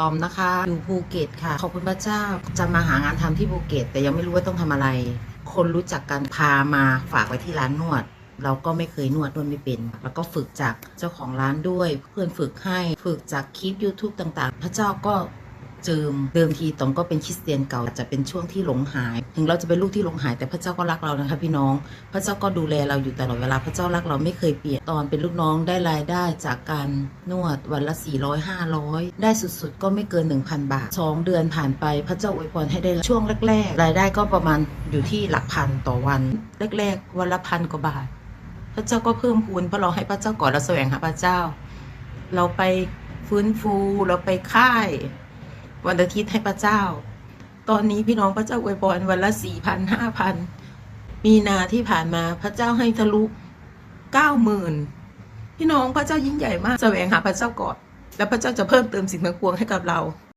ตอมนะคะ อยู่ภูเก็ตค่ะ ขอบคุณพระเจ้าจะมาหางานทำที่ภูเก็ต แต่ยังไม่รู้ว่าต้องทำอะไร คนรู้จักกันพามาฝากไว้ที่ร้านนวด เราก็ไม่เคยนวดนวดไม่เป็น แล้วก็ฝึกจากเจ้าของร้านด้วย เพื่อนฝึกให้ฝึกจากคลิป YouTube ต่างๆ พระเจ้าก็ เจิม เดิมทีตองก็เป็นคริสเตียนเก่าจะเป็นช่วงที่หลงหาย ถึงเราจะเป็นลูกที่หลงหายแต่พระเจ้าก็รักเรานะคะพี่น้อง พระเจ้าก็ดูแลเราอยู่ตลอดเวลาพระเจ้ารักเราไม่เคยเปลี่ยนตอนเป็นลูกน้องได้รายได้จากการนวดวันละ 400 500 ได้สุดๆ ก็ไม่เกิน 1,000 บาท 2 เดือนผ่านไปพระเจ้าอวยพรให้ได้ช่วงแรกๆ รายได้ก็ประมาณอยู่ที่หลักพันต่อวันแรกๆ วันละพันกว่าบาท พระเจ้าก็เพิ่มพูนเพราะเราให้พระเจ้าก่อนเราแสวงหาพระเจ้า เราไปฟื้นฟูเราไปค่าย วันอาทิตย์ให้พระเจ้า ตอนนี้พี่น้องพระเจ้าอวยพรวันละสี่พันห้าพันมีนาที่ผ่านมาพระเจ้าให้ทะลุเก้าหมื่นพี่น้องพระเจ้ายิ่งใหญ่มากแสวงหาพระเจ้าก่อนแล้วพระเจ้าจะเพิ่มเติมสิ่งทั้งปวงให้กับเรา